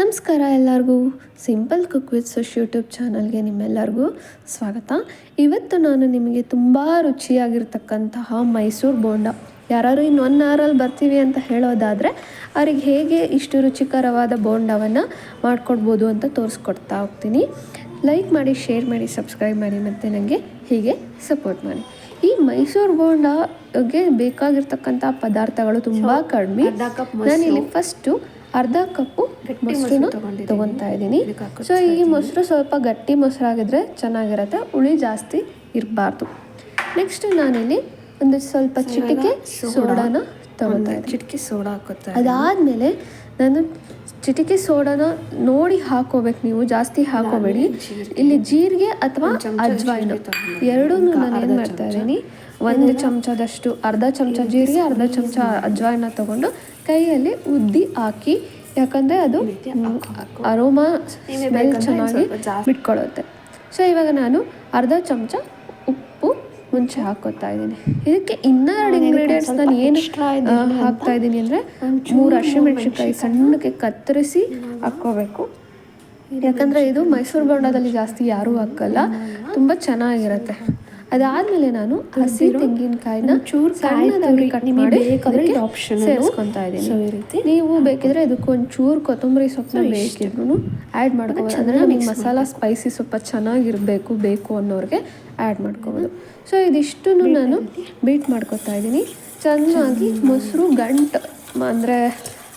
ನಮಸ್ಕಾರ ಎಲ್ಲರಿಗೂ. Simple cook with Sush YouTube ಚಾನಲ್ಗೆ ನಿಮ್ಮೆಲ್ಲರಿಗೂ ಸ್ವಾಗತ. ಇವತ್ತು ನಾನು ನಿಮಗೆ ತುಂಬ ರುಚಿಯಾಗಿರ್ತಕ್ಕಂತಹ ಮೈಸೂರು ಬೋಂಡ. ಯಾರು ಇನ್ನು ಒನ್ ಅವರಲ್ಲಿ ಬರ್ತೀವಿ ಅಂತ ಹೇಳೋದಾದರೆ ಅವ್ರಿಗೆ ಹೇಗೆ ಇಷ್ಟು ರುಚಿಕರವಾದ ಬೋಂಡವನ್ನು ಮಾಡಿಕೊಡ್ಬೋದು ಅಂತ ತೋರಿಸ್ಕೊಡ್ತಾ ಹೋಗ್ತೀನಿ. ಲೈಕ್ ಮಾಡಿ ಶೇರ್ ಮಾಡಿ ಸಬ್ಸ್ಕ್ರೈಬ್ ಮಾಡಿ ಮತ್ತು ನನಗೆ ಹೀಗೆ ಸಪೋರ್ಟ್ ಮಾಡಿ. ಈ ಮೈಸೂರು ಬೋಂಡಗೆ ಬೇಕಾಗಿರ್ತಕ್ಕಂಥ ಪದಾರ್ಥಗಳು ತುಂಬ ಕಡಿಮೆ. ನಾನಿಲ್ಲಿ ಫಸ್ಟು ಅರ್ಧ ಕಪ್ಪು ಮೊಸರನ್ನ ಮೊಸರು ತಗೊಂತಾ ತಗೊತಾ ಇದ್ದೀನಿ. ಸೊ ಈ ಮೊಸರು ಸ್ವಲ್ಪ ಗಟ್ಟಿ ಮೊಸರಾಗಿದ್ರೆ ಚೆನ್ನಾಗಿರುತ್ತೆ. ಹುಳಿ ಜಾಸ್ತಿ ಇರಬಾರ್ದು. ನೆಕ್ಸ್ಟ್ ನಾನಿಲ್ಲಿ ಒಂದು ಸ್ವಲ್ಪ ಚಿಟಿಕೆ ಸೋಡಾನ ತಗೊತಾ ಇದ್ದೀನಿ. ಚಿಟಿಕೆ ಸೋಡಾ ಹಾಕೋತಾರೆ ಅದಾದಮೇಲೆ ನಾನು ಚಿಟಿಕೆ ಸೋಡಾನ ನೋಡಿ ಹಾಕೋಬೇಕು ನೀವು ಜಾಸ್ತಿ ಹಾಕೋಬೇಡಿ. ಇಲ್ಲಿ ಜೀರಿಗೆ ಅಥವಾ ಅಜ್ವಾಯಿನ ಎರಡೂ ನಾನು ಏನು ಮಾಡ್ತಾ ಇದ್ದೀನಿ? ಒಂದು ಚಮಚದಷ್ಟು ಅರ್ಧ ಚಮಚ ಜೀರಿಗೆ ಅರ್ಧ ಚಮಚ ಅಜ್ವಾಯಿನ ತಗೊಂಡು ಕೈಯಲ್ಲಿ ಉದ್ದಿ ಹಾಕಿ ಯಾಕಂದರೆ ಅದು ಅರೋಮಾ ಸ್ಮೆಲ್ ಚೆನ್ನಾಗಿ ಬಿಟ್ಕೊಳ್ಳುತ್ತೆ ಸೊ ಇವಾಗ ನಾನು ಅರ್ಧ ಚಮಚ ಉಪ್ಪು ಮುಂಚೆ ಹಾಕೋತಾ ಇದ್ದೀನಿ. ಇದಕ್ಕೆ ಇನ್ನೆರಡು ಇಂಗ್ರೀಡಿಯೆಂಟ್ಸ್ ನಾನು ಏನು ಹಾಕ್ತಾ ಇದ್ದೀನಿ ಅಂದರೆ ಮೂರು ಹಸಿಮೆಣಸಿನ್ಕಾಯಿ ಸಣ್ಣಕ್ಕೆ ಕತ್ತರಿಸಿ ಹಾಕ್ಕೋಬೇಕು. ಯಾಕಂದರೆ ಇದು ಮೈಸೂರು ಬೋಂಡದಲ್ಲಿ ಜಾಸ್ತಿ ಯಾರೂ ಹಾಕಲ್ಲ. ತುಂಬ ಚೆನ್ನಾಗಿರುತ್ತೆ. ಅದಾದಮೇಲೆ ನಾನು ಹಸಿ ತೆಂಗಿನಕಾಯಿನ ಚೂರು ಸಣ್ಣದಾಗಿ ಕಟ್ ಮಾಡಿ ಆಪ್ಷನ್ ಸೇರಿಸ್ಕೊತಾ ಇದ್ದೀನಿ. ರೀತಿ ನೀವು ಬೇಕಿದ್ರೆ ಇದಕ್ಕೆ ಚೂರ್ ಕೊತ್ತಂಬರಿ ಸೊಪ್ಪನ್ನ ಬೇಕಿದ್ರು ಆ್ಯಡ್ ಮಾಡ್ಕೋಬೋದು. ಅಂದರೆ ನಿಮ್ಗೆ ಮಸಾಲ ಸ್ಪೈಸಿ ಸ್ವಲ್ಪ ಚೆನ್ನಾಗಿರಬೇಕು ಬೇಕು ಅನ್ನೋರಿಗೆ ಆ್ಯಡ್ ಮಾಡ್ಕೋಬೋದು. ಸೊ ಇದಿಷ್ಟು ನಾನು ಬೀಟ್ ಮಾಡ್ಕೊತಾ ಇದ್ದೀನಿ. ಚೆನ್ನಾಗಿ ಮೊಸರು ಗಂಟು ಅಂದರೆ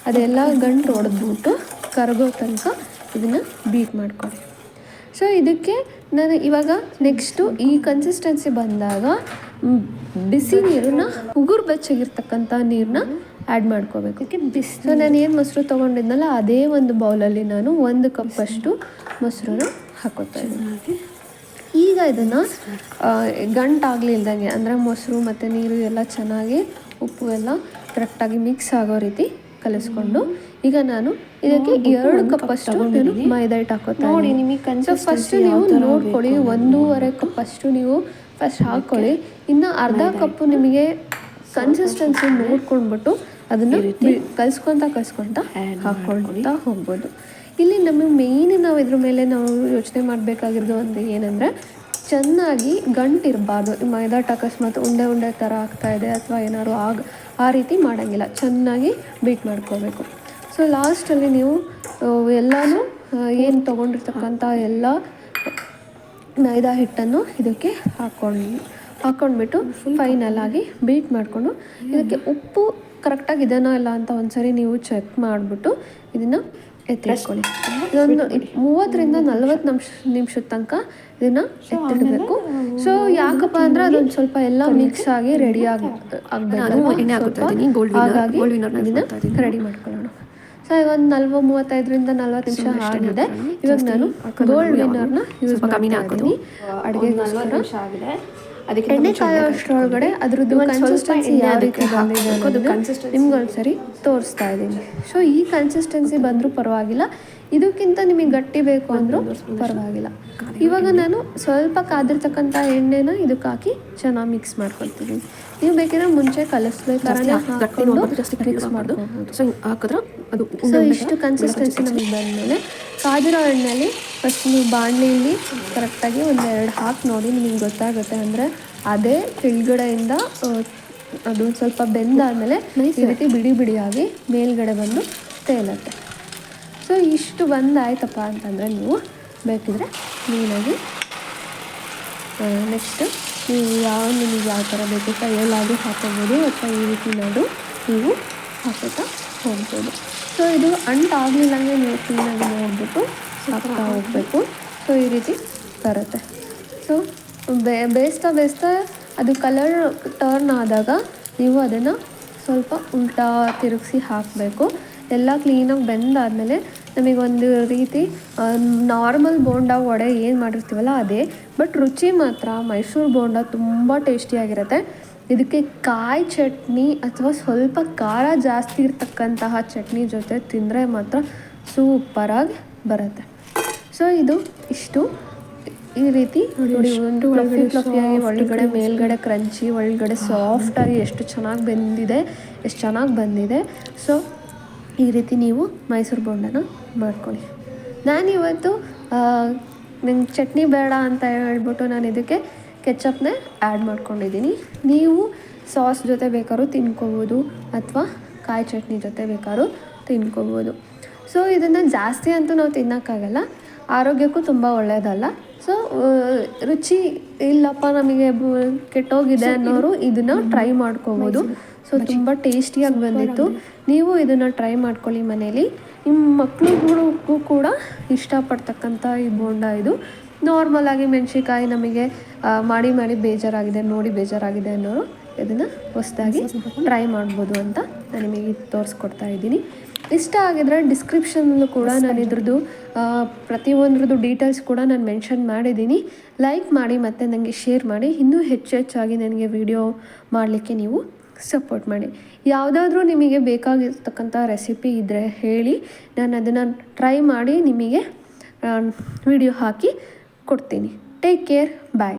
ಅದೆಲ್ಲ ಗಂಟು ಹೊಡೆದ್ಬಿಟ್ಟು ಕರಗೋ ತನಕ ಇದನ್ನು ಬೀಟ್ ಮಾಡ್ಕೊಳ್ಳಿ. ಸೊ ಇದಕ್ಕೆ ನಾನು ಇವಾಗ ನೆಕ್ಸ್ಟು ಈ ಕನ್ಸಿಸ್ಟೆನ್ಸಿ ಬಂದಾಗ ಬಿಸಿ ನೀರನ್ನ ಉಗುರು ಬೆಚ್ಚಗಿರ್ತಕ್ಕಂಥ ನೀರನ್ನ ಆ್ಯಡ್ ಮಾಡ್ಕೋಬೇಕು. ಓಕೆ ಬಿಸಿ ಸೊ ನಾನು ಏನು ಮೊಸರು ತೊಗೊಂಡಿದ್ನಲ್ಲ ಅದೇ ಒಂದು ಬೌಲಲ್ಲಿ ನಾನು ಒಂದು ಕಪ್ಪಷ್ಟು ಮೊಸರನ್ನ ಹಾಕೋತಾ ಇದ್ದೀನಿ. ಈಗ ಇದನ್ನು ಗಂಟಾಗಲಿಲ್ದಂಗೆ ಅಂದರೆ ಮೊಸರು ಮತ್ತು ನೀರು ಎಲ್ಲ ಚೆನ್ನಾಗಿ ಉಪ್ಪು ಎಲ್ಲ ಕರೆಕ್ಟಾಗಿ ಮಿಕ್ಸ್ ಆಗೋ ರೀತಿ ಕಲಿಸ್ಕೊಂಡು ಈಗ ನಾನು ಇದಕ್ಕೆ ಎರಡು ಕಪ್ಪಷ್ಟು ನಾನು ಮೈದಾ ಹಿಟ್ಟು ಹಾಕೋತಾ ನೋಡಿ. ನಿಮಗೆ ಸೊ ಫಸ್ಟ್ ನೀವು ನೋಡ್ಕೊಳ್ಳಿ ಒಂದೂವರೆ ಕಪ್ ಅಷ್ಟು ನೀವು ಫಸ್ಟ್ ಹಾಕ್ಕೊಳ್ಳಿ. ಇನ್ನು ಅರ್ಧ ಕಪ್ಪು ನಿಮಗೆ ಕನ್ಸಿಸ್ಟೆನ್ಸಿ ನೋಡ್ಕೊಂಡ್ಬಿಟ್ಟು ಅದನ್ನು ಕಲ್ಸ್ಕೊತ ಕಲ್ಸ್ಕೊಂತ ಹಾಕ್ಕೊಳ್ತಾ ಹೋಗ್ಬೋದು. ಇಲ್ಲಿ ನಮಗೆ ಮೇಯ್ನ್ ನಾವು ಇದ್ರ ಮೇಲೆ ನಾವು ಯೋಚನೆ ಮಾಡಬೇಕಾಗಿರೋದು ಒಂದು ಏನಂದರೆ ಚೆನ್ನಾಗಿ ಗಂಟಿರಬಾರ್ದು. ಮೈದಾಟ ಮೈದಾ ಅಕಸ್ಮಾತ್ ಉಂಡೆ ಉಂಡೆ ಥರ ಆಗ್ತಾ ಇದೆ ಅಥವಾ ಏನಾದ್ರು ಆಗ ಆ ರೀತಿ ಮಾಡೋಂಗಿಲ್ಲ. ಚೆನ್ನಾಗಿ ಬೀಟ್ ಮಾಡ್ಕೋಬೇಕು. ಸೊ ಲಾಸ್ಟಲ್ಲಿ ನೀವು ಎಲ್ಲನೂ ಏನು ತೊಗೊಂಡಿರ್ತಕ್ಕಂಥ ಎಲ್ಲ ಮೈದಾ ಹಿಟ್ಟನ್ನು ಇದಕ್ಕೆ ಹಾಕ್ಕೊಂಡು ಹಾಕ್ಕೊಂಡ್ಬಿಟ್ಟು ಫೈನಲಾಗಿ ಬೀಟ್ ಮಾಡಿಕೊಂಡು ಇದಕ್ಕೆ ಉಪ್ಪು ಕರೆಕ್ಟಾಗಿ ಇದೇನೋ ಇಲ್ಲ ಅಂತ ಒಂದ್ಸರಿ ನೀವು ಚೆಕ್ ಮಾಡಿಬಿಟ್ಟು ಇದನ್ನು ಎತ್ತಿಟ್ಕೊಳ್ಳಿ ಇದೊಂದು ಮೂವತ್ತರಿಂದ ನಲ್ವತ್ತು ನಿಮಿಷ ನಿಮಿಷದ ತನಕ ಇದನ್ನ ಎತ್ತಿಡಬೇಕು. ಸೊ ಯಾಕಪ್ಪ ಅಂದ್ರೆ ಅದೊಂದು ಸ್ವಲ್ಪ ಎಲ್ಲ ಮಿಕ್ಸ್ ಆಗಿ ರೆಡಿ ಆಗಿ ರೆಡಿ ಮಾಡ್ಕೊಳ್ಳೋಣ. ಸೊ ಈಗ ಒಂದು ನಲ್ವ ಮೂವತ್ತೈದರಿಂದ ನಲ್ವತ್ತು ನಿಮಿಷ ಆಗಿದೆ. ಇವಾಗ ನಾನು ಗೋಲ್ಡ್ ವಿನ್ನರ್ನ ಯೂಸ್ ಕಮ್ಮಿನೇ ನಲ್ವತ್ತು ಅಡುಗೆಗೋಸ್ಕರ. ನಿಮಿಷ ಆಗಿದೆ. ಎಣ್ಣೆ ಕಾಯೋ ಅಷ್ಟರೊಳಗಡೆ ಅದ್ರದ್ದು ಕನ್ಸಿಸ್ಟೆನ್ಸಿ ಎಣ್ಣೆ ಯಾವ ಅದಕ್ಕೆ ರೀತಿ ಬಂದಿದೆ consistency. ನಿಮ್ಗೆ ಒಂದ್ಸರಿ ತೋರಿಸ್ತಾ ಇದ್ದೀನಿ. ಸೊ ಈ ಕನ್ಸಿಸ್ಟೆನ್ಸಿ ಬಂದರೂ ಪರವಾಗಿಲ್ಲ. ಇದಕ್ಕಿಂತ ನಿಮಗೆ ಗಟ್ಟಿ ಬೇಕು ಅಂದರೂ ಪರವಾಗಿಲ್ಲ. ಇವಾಗ ನಾನು ಸ್ವಲ್ಪ ಕಾದಿರ್ತಕ್ಕಂಥ ಎಣ್ಣೆನ ಇದಕ್ಕೆ ಹಾಕಿ ಚೆನ್ನಾಗಿ ಮಿಕ್ಸ್ ಮಾಡ್ಕೊಳ್ತೀನಿ. ನೀವು ಬೇಕಿದ್ರೆ ಮುಂಚೆ ಕಲಿಸ್ಬೇಕಾದ್ರೆ ಹಾಕೊಂಡು ಮಿಕ್ಸ್. ಸೊ ಹಾಕಿದ್ರೆ ಅದು ಸೊ ಇಷ್ಟು ಕನ್ಸಿಸ್ಟೆನ್ಸಿ ನಮಗೆ ಬಂದಮೇಲೆ ಕಾದಿರೋ ಎಣ್ಣೆಯಲ್ಲಿ ಫಸ್ಟ್ ನೀವು ಬಾಣಲಿಯಲ್ಲಿ ಕರೆಕ್ಟಾಗಿ ಒಂದು ಎರಡು ಹಾಕಿ ನೋಡಿ ನಿಮಗೆ ಗೊತ್ತಾಗುತ್ತೆ. ಅಂದರೆ ಅದೇ ಕೆಳಗಡೆಯಿಂದ ಅದು ಸ್ವಲ್ಪ ಬೆಂದಾದಮೇಲೆ ಈ ರೀತಿ ಬಿಡಿ ಬಿಡಿಯಾಗಿ ಮೇಲ್ಗಡೆ ಬಂದು ತೇಲತ್ತೆ. ಸೊ ಇಷ್ಟು ಬಂದಾಯ್ತಪ್ಪ ಅಂತಂದರೆ ನೀವು ಬೇಕಿದ್ರೆ ನೀನಾಗಿ ನೆಕ್ಸ್ಟ್ ನೀವು ಯಾವ ನಿಮಗೆ ಯಾವ ಥರ ಬೇಕು ಕೈಯಲ್ಲಾದರೂ ಹಾಕೋಬೋದು ಅಥವಾ ಈ ರೀತಿನಾದರೂ ನೀವು ಹಾಕೋತಾ ಹೋಗ್ಬೋದು. ಸೊ ಇದು ಅಂಟಾಗಲಿಲ್ಲಂಗೆ ನೀವು ಕ್ಲೀನಾಗಿ ನೋಡಿಬಿಟ್ಟು ಹಾಕ್ತಾ ಹೋಗಬೇಕು. ಸೊ ಈ ರೀತಿ ಬರುತ್ತೆ. ಸೊ ಬೇ ಬೇಯಿಸ್ತಾ ಬೇಯಿಸ್ತಾ ಅದು ಕಲರ್ ಟರ್ನ್ ಆದಾಗ ನೀವು ಅದನ್ನು ಸ್ವಲ್ಪ ಉಲ್ಟಾ ತಿರುಗಿಸಿ ಹಾಕಬೇಕು. ಎಲ್ಲ ಕ್ಲೀನಾಗಿ ಬೆಂದಾದಮೇಲೆ ನಮಗೊಂದು ರೀತಿ ನಾರ್ಮಲ್ ಬೋಂಡ ವಡೆ ಏನು ಮಾಡಿರ್ತೀವಲ್ಲ ಅದೇ ಬಟ್ ರುಚಿ ಮಾತ್ರ ಮೈಸೂರು ಬೋಂಡ ತುಂಬ ಟೇಸ್ಟಿಯಾಗಿರುತ್ತೆ ಇದಕ್ಕೆ ಕಾಯಿ ಚಟ್ನಿ ಅಥವಾ ಸ್ವಲ್ಪ ಖಾರ ಜಾಸ್ತಿ ಇರ್ತಕ್ಕಂತಹ ಚಟ್ನಿ ಜೊತೆ ತಿಂದರೆ ಮಾತ್ರ ಸೂಪರಾಗಿ ಬರುತ್ತೆ. ಸೊ ಇದು ಇಷ್ಟು. ಈ ರೀತಿ ನೋಡಿ ಒಂದು ಫ್ಲಫಿ ಫ್ಲಫಿಯಾಗಿ ಒಳಗಡೆ ಮೇಲ್ಗಡೆ ಕ್ರಂಚಿ ಒಳಗಡೆ ಸಾಫ್ಟಾಗಿ ಎಷ್ಟು ಚೆನ್ನಾಗಿ ಬೆಂದಿದೆ ಎಷ್ಟು ಚೆನ್ನಾಗಿ ಬಂದಿದೆ. ಸೊ ಈ ರೀತಿ ನೀವು ಮೈಸೂರು ಬೋಂಡನ ಮಾಡ್ಕೊಳ್ಳಿ. ನಾನಿವತ್ತು ನಂಗೆ ಚಟ್ನಿ ಬೇಡ ಅಂತ ಹೇಳ್ಬಿಟ್ಟು ನಾನು ಇದಕ್ಕೆ ಕೆಚಪ್ನೇ ಆ್ಯಡ್ ಮಾಡ್ಕೊಂಡಿದ್ದೀನಿ. ನೀವು ಸಾಸ್ ಜೊತೆ ಬೇಕಾದ್ರೂ ತಿನ್ಕೋಬೋದು ಅಥವಾ ಕಾಯಿ ಚಟ್ನಿ ಜೊತೆ ಬೇಕಾದ್ರೂ ತಿನ್ಕೋಬೋದು. ಸೊ ಇದನ್ನು ಜಾಸ್ತಿ ಅಂತೂ ನಾವು ತಿನ್ನೋಕ್ಕಾಗಲ್ಲ. ಆರೋಗ್ಯಕ್ಕೂ ತುಂಬ ಒಳ್ಳೆಯದಲ್ಲ ಸೊ ರುಚಿ ಇಲ್ಲಪ್ಪ ನಮಗೆ ಕೆಟ್ಟೋಗಿದೆ ಅನ್ನೋರು ಇದನ್ನು ಟ್ರೈ ಮಾಡ್ಕೋಬೋದು. ಸೊ ತುಂಬ ಟೇಸ್ಟಿಯಾಗಿ ಬಂದಿತ್ತು. ನೀವು ಇದನ್ನು ಟ್ರೈ ಮಾಡ್ಕೊಳ್ಳಿ ಮನೇಲಿ. ನಿಮ್ಮ ಮಕ್ಕಳುಗಳು ಕೂಡ ಇಷ್ಟಪಡ್ತಕ್ಕಂಥ ಈ ಬೋಂಡ ಇದು. ನಾರ್ಮಲಾಗಿ ಮೆಣಸಿಕಾಯಿ ನಮಗೆ ಮಾಡಿ ಮಾಡಿ ಬೇಜಾರಾಗಿದೆ ನೋಡಿ ಬೇಜಾರಾಗಿದೆ ಅನ್ನೋರು ಇದನ್ನು ಹೊಸದಾಗಿ ಟ್ರೈ ಮಾಡ್ಬೋದು ಅಂತ ನಾನು ನಿಮಗೆ ತೋರಿಸ್ಕೊಡ್ತಾ ಇದ್ದೀನಿ. ಇಷ್ಟ ಆಗಿದ್ರೆ ಡಿಸ್ಕ್ರಿಪ್ಷನ್ನಲ್ಲೂ ಕೂಡ ನಾನು ಇದ್ರದ್ದು ಪ್ರತಿಯೊಂದ್ರದ್ದು ಡೀಟೇಲ್ಸ್ ಕೂಡ ನಾನು ಮೆನ್ಷನ್ ಮಾಡಿದ್ದೀನಿ. ಲೈಕ್ ಮಾಡಿ ಮತ್ತು ನನಗೆ ಶೇರ್ ಮಾಡಿ. ಇನ್ನೂ ಹೆಚ್ಚು ಹೆಚ್ಚಾಗಿ ನನಗೆ ವಿಡಿಯೋ ಮಾಡಲಿಕ್ಕೆ ನೀವು ಸಪೋರ್ಟ್ ಮಾಡಿ. ಯಾವುದಾದ್ರೂ ನಿಮಗೆ ಬೇಕಾಗಿರ್ತಕ್ಕಂಥ ರೆಸಿಪಿ ಇದ್ದರೆ ಹೇಳಿ, ನಾನು ಅದನ್ನು ಟ್ರೈ ಮಾಡಿ ನಿಮಗೆ ವಿಡಿಯೋ ಹಾಕಿ ಕೊಡ್ತೀನಿ. Take care bye